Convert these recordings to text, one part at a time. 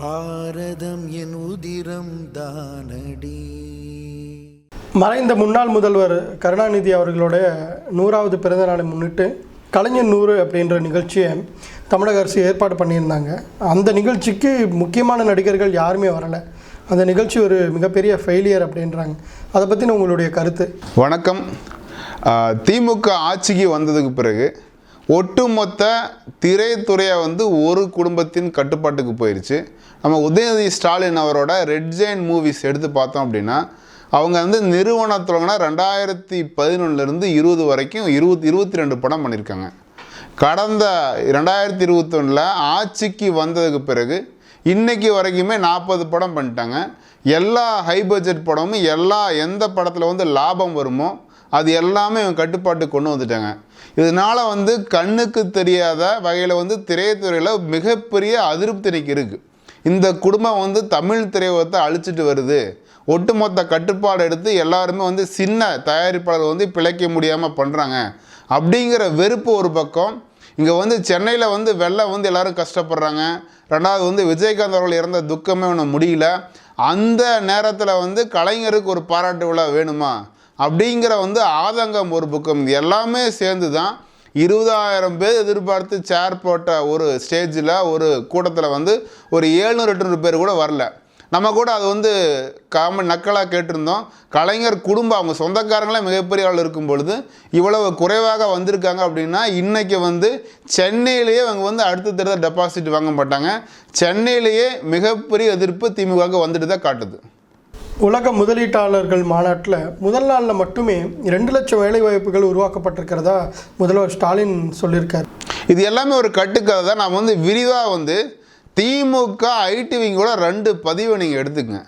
பாரதம் என் உதிரம் தானடி. மறைந்த முன்னாள் முதல்வர் கருணாநிதி அவர்களுடைய நூறாவது பிறந்த நாளை முன்னிட்டு கலைஞர் நூறு அப்படின்ற நிகழ்ச்சியை தமிழக அரசு ஏற்பாடு பண்ணியிருந்தாங்க. அந்த நிகழ்ச்சிக்கு முக்கியமான நடிகர்கள் யாருமே வரலை. அந்த நிகழ்ச்சி ஒரு மிகப்பெரிய ஃபெயிலியர் அப்படின்றாங்க. அதை பற்றின உங்களுடைய கருத்து? வணக்கம். திமுக ஆட்சிக்கு வந்ததுக்கு பிறகு ஒட்டுமொத்த திரைத்துறையை வந்து ஒரு குடும்பத்தின் கட்டுப்பாட்டுக்கு போயிடுச்சு நம்ம உதயநிதி ஸ்டாலின் அவரோட ரெட் ஜெயின் மூவிஸ் எடுத்து பார்த்தோம் அப்படின்னா அவங்க வந்து நிறுவனம் தொடங்கினா ரெண்டாயிரத்தி பதினொன்றுலேருந்து இருபது வரைக்கும் இருபத்தி இருபத்தி ரெண்டு படம் பண்ணியிருக்காங்க. கடந்த ரெண்டாயிரத்தி இருபத்தொன்னில் ஆட்சிக்கு வந்ததுக்கு பிறகு இன்றைக்கி வரைக்குமே நாற்பது படம் பண்ணிட்டாங்க. எல்லா ஹை பட்ஜெட் படமும் எல்லா எந்த படத்தில் வந்து லாபம் வருமோ அது எல்லாமே இவங்க கட்டுப்பாட்டுக்கு கொண்டு வந்துட்டாங்க. இதனால் வந்து கண்ணுக்கு தெரியாத வகையில் வந்து திரைத்துறையில் மிகப்பெரிய அதிருப்தி இன்னைக்கு இருக்குது இந்த குடும்பம் வந்து தமிழ் திரையுலகத்தை அழிச்சிட்டு வருது. ஒட்டுமொத்த கட்டுப்பாடு எடுத்து எல்லாருமே வந்து சின்ன தயாரிப்பாளர் வந்து பிழைக்க முடியாமல் பண்ணுறாங்க அப்படிங்கிற வெறுப்பு ஒரு பக்கம். இங்கே வந்து சென்னையில் வந்து வெள்ளம் வந்து எல்லோரும் கஷ்டப்படுறாங்க. ரெண்டாவது வந்து விஜயகாந்த் அவர்கள் இறந்த துக்கமே ஒன்று முடியல. அந்த நேரத்தில் வந்து கலைஞருக்கு ஒரு பாராட்டு விழா வேணுமா? அப்படிங்கிற வந்து ஆதங்கம் ஒரு பக்கம். இது எல்லாமே சேர்ந்து தான் இருபதாயிரம் பேர் எதிர்பார்த்து சேர் போட்ட ஒரு ஸ்டேஜில் ஒரு கூட்டத்தில் வந்து ஒரு ஏழ்நூறு எட்நூறு பேர் கூட வரல. நம்ம கூட அது வந்து காம நக்கலாக கேட்டிருந்தோம். கலைஞர் குடும்பம் அவங்க சொந்தக்காரங்களே மிகப்பெரிய ஆள் இருக்கும் பொழுது இவ்வளவு குறைவாக வந்திருக்காங்க அப்படின்னா இன்றைக்கி வந்து சென்னையிலேயே அவங்க வந்து அடுத்த தடவை டெபாசிட் வாங்க மாட்டாங்க. சென்னையிலேயே மிகப்பெரிய எதிர்ப்பு திமுகவுக்கு வந்துட்டு தான் காட்டுது. உலக முதலீட்டாளர்கள் மாநாட்டில் முதல் நாளில் மட்டுமே ரெண்டு லட்சம் வேலை வாய்ப்புகள் உருவாக்கப்பட்டிருக்கிறதா முதல்வர் ஸ்டாலின் சொல்லியிருக்கார். இது எல்லாமே ஒரு கட்டுக்கதை தான். நான் வந்து விரிவாக வந்து திமுக ஐடி கூட ரெண்டு பதிவை நீங்கள் எடுத்துக்கங்க.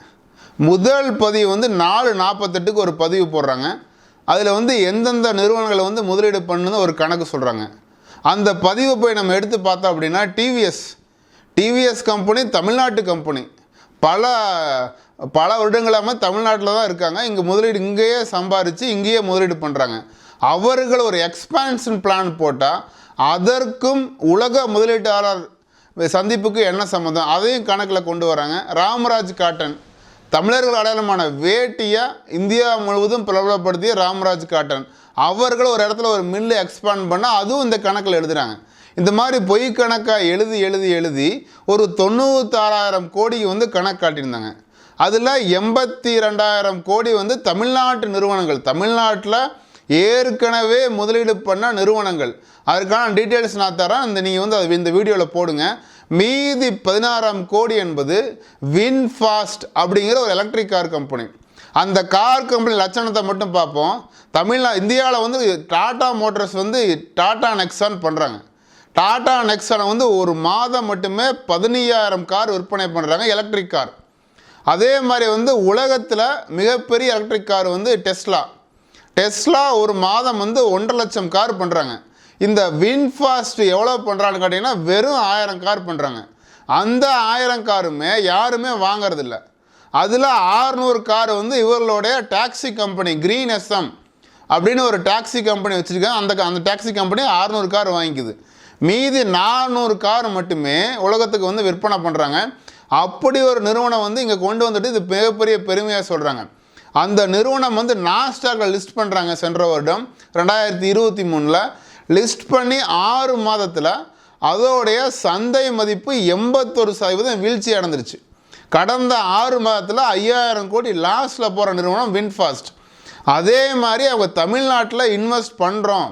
முதல் பதிவு வந்து நாலு நாற்பத்தெட்டுக்கு ஒரு பதிவு போடுறாங்க. அதில் வந்து எந்தெந்த நிறுவனங்களை வந்து முதலீடு பண்ணுன்னு ஒரு கணக்கு சொல்கிறாங்க அந்த பதிவை போய் நம்ம எடுத்து பார்த்தோம் அப்படின்னா டிவிஎஸ் டிவிஎஸ் கம்பெனி தமிழ்நாட்டு கம்பெனி. பல பல வருடங்களாக தமிழ்நாட்டில் தான் இருக்காங்க. இங்கே முதலீடு இங்கேயே சம்பாரித்து இங்கேயே முதலீடு பண்ணுறாங்க அவர்கள் ஒரு எக்ஸ்பான்ஷன் பிளான் போட்டால் அதற்கும் உலக முதலீட்டாளர் சந்திப்புக்கு என்ன சம்மந்தம் அதையும் கணக்கில் கொண்டு வராங்க. ராமராஜ் காட்டன் தமிழர்கள் அடையாளமான வேட்டியை இந்தியா முழுவதும் பிரபலப்படுத்திய ராமராஜ் காட்டன். அவர்கள் ஒரு இடத்துல ஒரு மில்லு எக்ஸ்பாண்ட் பண்ணால் அதுவும் இந்த கணக்கில் எழுதுகிறாங்க இந்த மாதிரி பொய் கணக்காக எழுதி எழுதி எழுதி ஒரு தொண்ணூத்தாறாயிரம் கோடிக்கு வந்து கணக்கு காட்டியிருந்தாங்க. அதில் எண்பத்தி ரெண்டாயிரம் கோடி வந்து தமிழ்நாட்டு நிறுவனங்கள். தமிழ்நாட்டில் ஏற்கனவே முதலீடு பண்ண நிறுவனங்கள். அதற்கான டீட்டெயில்ஸ் நான் தரேன். இந்த நீங்கள் வந்து அது இந்த வீடியோவில் போடுங்க. மீதி பதினாறாம் கோடி என்பது வின்ஃபாஸ்ட் அப்படிங்கிற ஒரு எலக்ட்ரிக் கார் கம்பெனி அந்த கார் கம்பெனி லட்சணத்தை மட்டும் பார்ப்போம். தமிழ்நா இந்தியாவில் வந்து டாடா மோட்டார்ஸ் வந்து டாடா நெக்ஸான் பண்ணுறாங்க டாடா நெக்ஸானை வந்து ஒரு மாதம் மட்டுமே பதினையாயிரம் கார் விற்பனை பண்ணுறாங்க எலக்ட்ரிக் கார் அதே மாதிரி வந்து உலகத்தில் மிகப்பெரிய எலக்ட்ரிக் கார் வந்து டெஸ்லா டெஸ்லா ஒரு மாதம் வந்து ஒன்றரை லட்சம் கார் பண்ணுறாங்க இந்த வின்ஃபாஸ்ட் எவ்வளோ பண்ணுறான்னு கேட்டிங்கன்னா வெறும் ஆயிரம் கார் பண்ணுறாங்க அந்த ஆயிரம் காருமே யாருமே வாங்கறதில்ல. அதில் ஆறுநூறு கார் வந்து இவர்களுடைய டாக்ஸி கம்பெனி க்ரீன் எஸ்எம் அப்படின்னு ஒரு டாக்ஸி கம்பெனி வச்சுருக்காங்க. அந்த அந்த டாக்ஸி கம்பெனி ஆறுநூறு கார் வாங்கிக்குது. மீதி நானூறு கார் மட்டுமே உலகத்துக்கு வந்து விற்பனை பண்ணுறாங்க அப்படி ஒரு நிறுவனம் வந்து இங்கே கொண்டு வந்துட்டு இது மிகப்பெரிய பெருமையாக சொல்கிறாங்க அந்த நிறுவனம் வந்து நாஸ்டாகில் லிஸ்ட் பண்ணுறாங்க சென்ற வருடம் ரெண்டாயிரத்தி இருபத்தி மூணில். லிஸ்ட் பண்ணி ஆறு மாதத்தில் அதோடைய சந்தை மதிப்பு எண்பத்தொரு சதவீதம் வீழ்ச்சி அடைந்துருச்சு கடந்த ஆறு மாதத்தில் ஐயாயிரம் கோடி லாஸில் போகிற நிறுவனம் வின்ஃபாஸ்ட் அதே மாதிரி அவங்க தமிழ்நாட்டில் இன்வெஸ்ட் பண்ணுறோம்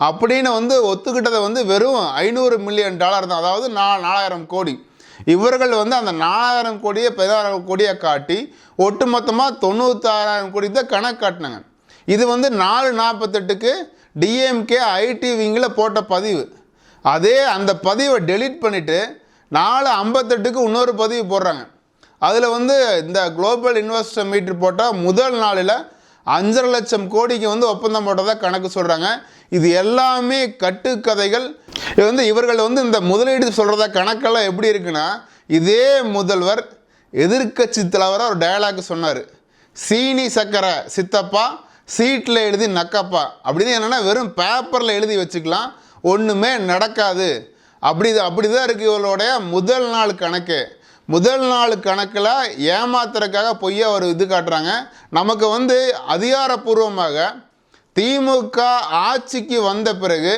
அப்படின்னு வந்து ஒத்துக்கிட்டதை வந்து வெறும் ஐநூறு மில்லியன் டாலர் தான். அதாவது நா நாலாயிரம் கோடி. இவர்கள் வந்து அந்த நாலாயிரம் கோடியை பதினாறாயிரம் கோடியை காட்டி ஒட்டுமொத்தமாக தொண்ணூத்தாறாயிரம் கோடி தான் கணக்கு காட்டினாங்க. இது வந்து நாலு நாற்பத்தெட்டுக்கு டிஎம்கே ஐடி விங்கில் போட்ட பதிவு. அதே அந்த பதிவை டெலீட் பண்ணிவிட்டு நாலு ஐம்பத்தெட்டுக்கு இன்னொரு பதிவு போடுறாங்க. அதில் வந்து இந்த குளோபல் இன்வெஸ்டர் மீட்ரு போட்டால் முதல் நாளில் அஞ்சரை லட்சம் கோடிக்கு வந்து ஒப்பந்தம் போட்டதாக கணக்கு சொல்கிறாங்க இது எல்லாமே கட்டுக்கதைகள். இது வந்து இவர்கள் வந்து இந்த முதலீடு சொல்கிறத கணக்கெல்லாம் எப்படி இருக்குன்னா இதே முதல்வர் எதிர்க்கட்சி தலைவராக ஒரு டயலாக் சொன்னார். சீனி சக்கரை சித்தப்பா சீட்டில் எழுதி நக்கப்பா. அப்படின்னு என்னென்னா வெறும் பேப்பரில் எழுதி வச்சுக்கலாம். ஒன்றுமே நடக்காது. அப்படி அப்படி தான் இருக்குது இவளுடைய முதல் நாள் கணக்கு. முதல் நாள் கணக்கில் ஏமாத்துறதுக்காக பொய்யா ஒரு இது காட்டுறாங்க. நமக்கு வந்து அதிகாரப்பூர்வமாக திமுக ஆட்சிக்கு வந்த பிறகு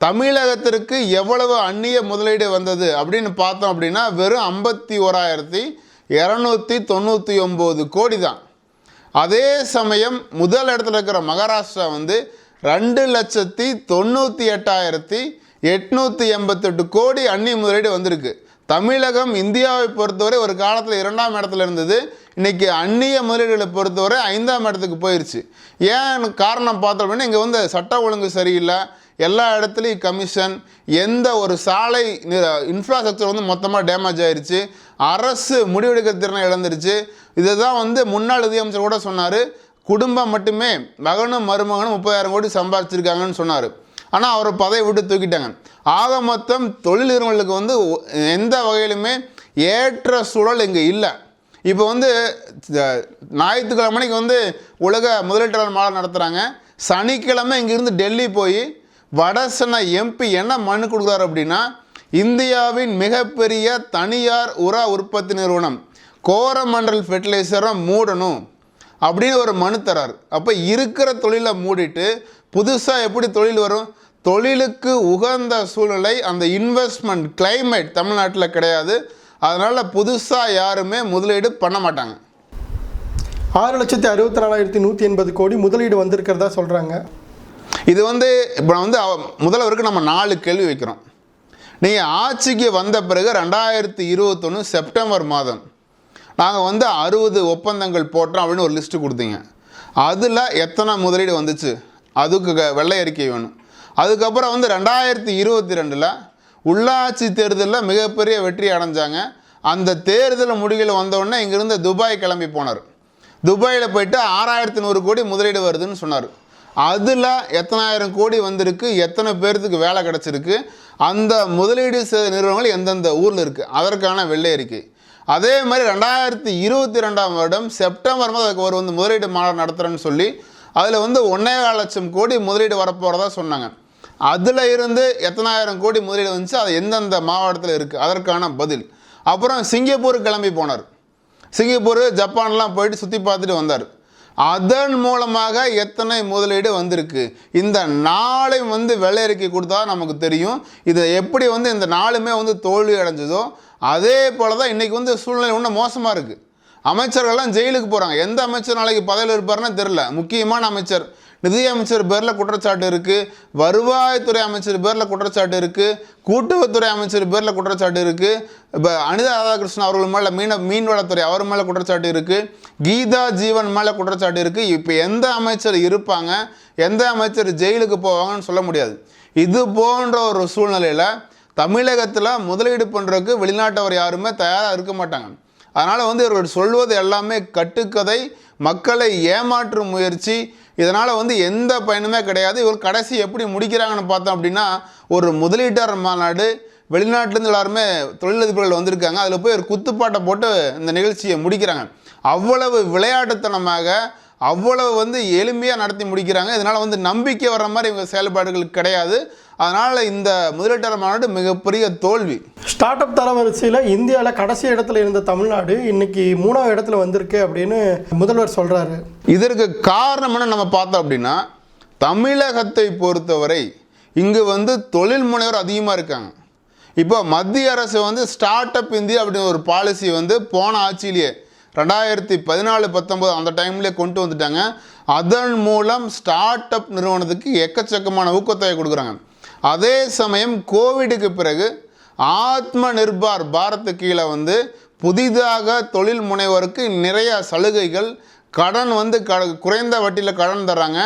தமிழகத்திற்கு எவ்வளவு அந்நிய முதலீடு வந்தது அப்படின்னு பார்த்தோம் அப்படின்னா வெறும் ஐம்பத்தி ஓராயிரத்தி இரநூத்தி தொண்ணூற்றி ஒம்பது கோடி தான். அதே சமயம் முதல் இடத்துல இருக்கிற மகாராஷ்டிரா வந்து ரெண்டு லட்சத்தி தொண்ணூற்றி எட்டாயிரத்தி எட்நூற்றி எண்பத்தெட்டு கோடி அந்நிய முதலீடு வந்திருக்கு. தமிழகம் இந்தியாவை பொறுத்தவரை ஒரு காலத்தில் இரண்டாம் இடத்துல இருந்தது. இன்னைக்கு அந்நிய முதலீடுகளை பொறுத்தவரை ஐந்தாம் இடத்துக்கு போயிடுச்சு ஏன் காரணம் பார்த்தோம் அப்படின்னா இங்கே வந்து சட்ட ஒழுங்கு சரியில்லை. எல்லா இடத்துலையும் கமிஷன் எந்த ஒரு சாலை இன்ஃப்ராஸ்ட்ரக்சர் வந்து மொத்தமாக டேமேஜ் ஆயிடுச்சு அரசு முடிவெடுக்கிற திறனை இழந்துருச்சு. இதை தான் வந்து முன்னாள் நிதியமைச்சர் கூட சொன்னார். குடும்பம் மட்டுமே மகனும் மருமகனும் முப்பதாயிரம் கோடி சம்பாதிச்சிருக்காங்கன்னு சொன்னார். ஆனால் அவரை பதவி விட்டு தூக்கிட்டாங்க. ஆக மொத்தம் தொழில் நிறுவனங்களுக்கு வந்து எந்த வகையிலுமே ஏற்ற சூழல் இங்கே இல்லை. இப்போ வந்து ஞாயிற்றுக்கிழமை ஞாயிற்றுக்கிழமைக்கு வந்து உலக முதலீட்டாளர் மாலை நடத்துகிறாங்க சனிக்கிழமை இங்கிருந்து டெல்லி போய் வடசென்னை எம்பி என்ன மனு கொடுக்குறாரு அப்படின்னா இந்தியாவின் மிகப்பெரிய தனியார் உர உற்பத்தி நிறுவனம் கோரமண்டல் ஃபெர்டிலைசரை மூடணும் அப்படின்னு ஒரு மனு தரார். அப்போ இருக்கிற தொழிலை மூடிட்டு புதுசாக எப்படி தொழில் வரும்? தொழிலுக்கு உகந்த சூழ்நிலை அந்த இன்வெஸ்ட்மெண்ட் climate தமிழ்நாட்டில் கிடையாது. அதனால் புதுசாக யாருமே முதலீடு பண்ண மாட்டாங்க. ஆறு லட்சத்தி அறுபத்தி நாலாயிரத்தி நூற்றி எண்பது கோடி முதலீடு வந்திருக்கிறதா சொல்கிறாங்க இது வந்து இப்போ வந்து அவ- முதல்வருக்கு நம்ம நாலு கேள்வி வைக்கிறோம். நீங்கள் ஆட்சிக்கு வந்த பிறகு ரெண்டாயிரத்தி இருபத்தொன்று செப்டம்பர் மாதம் நாங்கள் வந்து அறுபது ஒப்பந்தங்கள் போட்டோம் அப்படின்னு ஒரு லிஸ்ட்டு கொடுத்தீங்க. அதில் எத்தனை முதலீடு வந்துச்சு? அதுக்கு க- வெள்ளை அறிக்கை வேணும். அதுக்கப்புறம் வந்து ரெண்டாயிரத்தி இருபத்தி ரெண்டில் உள்ளாட்சி தேர்தலில் மிகப்பெரிய வெற்றி அடைஞ்சாங்க. அந்த தேர்தல் முடிவில் வந்தவுடனே இங்கேருந்து துபாய் கிளம்பி போனார். துபாயில் போயிட்டு ஆறாயிரத்தி நூறு கோடி முதலீடு வருதுன்னு சொன்னார். அதில் எத்தனாயிரம் கோடி வந்திருக்கு எத்தனை பேர்த்துக்கு வேலை கிடச்சிருக்கு அந்த முதலீடு செய்த நிறுவனங்கள் எந்தெந்த ஊரில் இருக்குது அதற்கான வெள்ளை அறிக்கை. அதே மாதிரி ரெண்டாயிரத்தி இருபத்தி ரெண்டாம் வருடம் செப்டம்பர் மாதம் அதுக்கு ஒரு வந்து முதலீடு மாநாடு நடத்துகிறேன்னு சொல்லி அதில் வந்து ஒன்றே லட்சம் கோடி முதலீடு வரப்போகிறதா சொன்னாங்க. அதில் இருந்து எத்தனாயிரம் கோடி முதலீடு வந்துச்சு அது எந்தெந்த மாவட்டத்தில் இருக்குது அதற்கான பதில். அப்புறம் சிங்கப்பூர் கிளம்பி போனார். சிங்கப்பூர் ஜப்பான்லாம் போயிட்டு சுற்றி பார்த்துட்டு வந்தார். அதன் மூலமாக எத்தனை முதலீடு வந்திருக்கு? இந்த நாளை வந்து வெள்ளையறிக்கை கொடுத்தா நமக்கு தெரியும். இது எப்படி வந்து இந்த நாளுமே வந்து தோல்வி அடைஞ்சதோ அதே போல தான் இன்றைக்கி வந்து சூழ்நிலை இன்னும் மோசமாக இருக்குது அமைச்சர்கள்லாம் ஜெயிலுக்கு போகிறாங்க எந்த அமைச்சர் நாளைக்கு பதவியில் இருப்பார்னா தெரில முக்கியமான அமைச்சர். நிதியமைச்சர் பேரில் குற்றச்சாட்டு இருக்குது வருவாய்த்துறை அமைச்சர் பேரில் குற்றச்சாட்டு இருக்குது கூட்டுறவுத்துறை அமைச்சர் பேரில் குற்றச்சாட்டு இருக்குது இப்போ அனிதா ராதாகிருஷ்ணன் அவர்கள் மேலே மீன மீன்வளத்துறை அவர் மேலே குற்றச்சாட்டு இருக்குது கீதா ஜீவன் மேலே குற்றச்சாட்டு இருக்குது இப்போ எந்த அமைச்சர் இருப்பாங்க? எந்த அமைச்சர் ஜெயிலுக்கு போவாங்கன்னு சொல்ல முடியாது. இது போன்ற ஒரு சூழ்நிலையில் தமிழகத்தில் முதலீடு பண்ணுறதுக்கு வெளிநாட்டவர் யாருமே தயாராக இருக்க மாட்டாங்க. அதனால் வந்து இவர்கள் சொல்வது எல்லாமே கட்டுக்கதை மக்களை ஏமாற்றும் முயற்சி. இதனால் வந்து எந்த பயனுமே கிடையாது. இவர் கடைசி எப்படி முடிக்கிறாங்கன்னு பார்த்தோம் அப்படின்னா ஒரு முதலீட்டாளர் மாநாடு வெளிநாட்டிலேருந்து எல்லாருமே தொழிலதிபர்கள் வந்திருக்காங்க. அதில் போய் ஒரு குத்துப்பாட்டை போட்டு இந்த நிகழ்ச்சியை முடிக்கிறாங்க. அவ்வளவு விளையாட்டுத்தனமாக அவ்வளவு வந்து எளிமையாக நடத்தி முடிக்கிறாங்க. இதனால் வந்து நம்பிக்கை வர்ற மாதிரி இவங்க செயல்பாடுகள் கிடையாது. அதனால் இந்த முதலீட்டாளர் மாநாடு மிகப்பெரிய தோல்வி. ஸ்டார்ட் அப் தரவரிசையில் இந்தியாவில் கடைசி இடத்துல இருந்த தமிழ்நாடு இன்னைக்கு மூணாவது இடத்துல வந்திருக்கு அப்படின்னு முதல்வர் சொல்கிறாரு இதற்கு காரணம் என்ன நம்ம பார்த்தோம் அப்படின்னா தமிழகத்தை பொறுத்தவரை இங்கு வந்து தொழில் முனைவர் அதிகமாக இருக்காங்க. இப்போ மத்திய அரசு வந்து ஸ்டார்ட் அப் இந்தியா அப்படின்னு ஒரு பாலிசி வந்து போன ஆட்சியிலேயே ரெண்டாயிரத்தி பதினாலு பத்தொம்போது அந்த டைம்லேயே கொண்டு வந்துட்டாங்க. அதன் மூலம் ஸ்டார்ட் அப் நிறுவனத்துக்கு எக்கச்சக்கமான ஊக்கத்தொகை கொடுக்குறாங்க. அதே சமயம் கோவிடுக்கு பிறகு ஆத்ம நிர்பார் பாரத்து கீழே வந்து புதிதாக தொழில் முனைவோருக்கு நிறைய சலுகைகள் கடன் வந்து க குறைந்த வட்டியில் கடன் தராங்க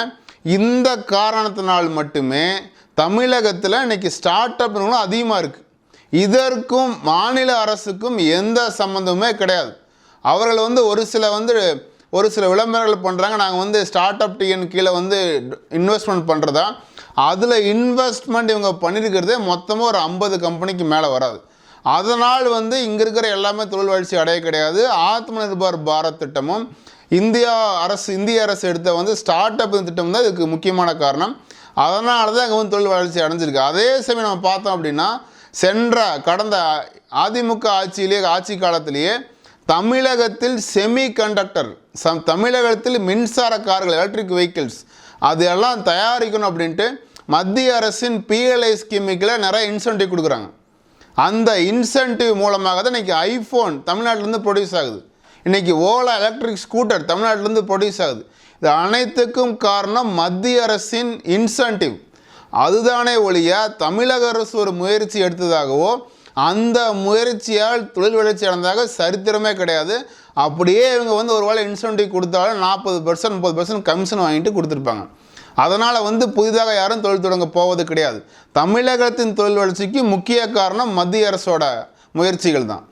இந்த காரணத்தினால் மட்டுமே தமிழகத்தில் இன்னைக்கு ஸ்டார்ட் அப் நிறுவனம் அதிகமாக இருக்குது இதற்கும் மாநில அரசுக்கும் எந்த சம்மந்தமுமே கிடையாது. அவர்கள் வந்து ஒரு சில வந்து ஒரு சில விளம்பரங்கள் பண்ணுறாங்க நாங்கள் வந்து ஸ்டார்ட் அப் டிஎன் கீழே வந்து இன்வெஸ்ட்மெண்ட் பண்ணுறதா அதில் இன்வெஸ்ட்மெண்ட் இவங்க பண்ணியிருக்கிறதே மொத்தமாக ஒரு ஐம்பது கம்பெனிக்கு மேலே வராது. அதனால் வந்து இங்கே இருக்கிற எல்லாமே தொழில் வளர்ச்சி அடைய கிடையாது. ஆத்ம நிர்பார் பாரத் திட்டமும் இந்தியா அரசு இந்திய அரசு எடுத்த வந்து ஸ்டார்ட் அப் திட்டம் தான் இதுக்கு முக்கியமான காரணம். அதனால தான் அங்கே வந்து தொழில் வளர்ச்சி அடைஞ்சிருக்கு. அதே சமயம் நம்ம பார்த்தோம் அப்படின்னா சென்ற கடந்த அதிமுக ஆட்சியிலே ஆட்சி காலத்திலேயே தமிழகத்தில் செமி கண்டக்டர் சம் தமிழகத்தில் மின்சார கார்கள் எலக்ட்ரிக் வெஹிக்கிள்ஸ் அது எல்லாம் தயாரிக்கணும் அப்படின்ட்டு மத்திய அரசின் பிஎல்ஐ ஸ்கீமுக்கில் நிறைய இன்சென்டிவ் கொடுக்குறாங்க. அந்த இன்சென்டிவ் மூலமாக தான் இன்றைக்கி ஐஃபோன் தமிழ்நாட்டிலேருந்து ப்ரொடியூஸ் ஆகுது. இன்றைக்கி ஓலா எலக்ட்ரிக் ஸ்கூட்டர் தமிழ்நாட்டிலேருந்து ப்ரொடியூஸ் ஆகுது. இது அனைத்துக்கும் காரணம் மத்திய அரசின் இன்சென்டிவ் அதுதானே ஒழிய தமிழக அரசு ஒரு முயற்சி எடுத்ததாகவோ அந்த முயற்சியால் தொழில் வளர்ச்சி அடைந்ததாக சரித்திரமே கிடையாது. அப்படியே இவங்க வந்து ஒரு வேளை இன்சென்டிவ் கொடுத்தாலும் நாற்பது பர்சன்ட் முப்பது பர்சன்ட் கமிஷன் வாங்கிட்டு கொடுத்துருப்பாங்க. அதனால் வந்து புதிதாக யாரும் தொழில் தொடங்க போவது கிடையாது. தமிழகத்தின் தொழில் வளர்ச்சிக்கு முக்கிய காரணம் மத்திய அரசோட முயற்சிகள் தான்.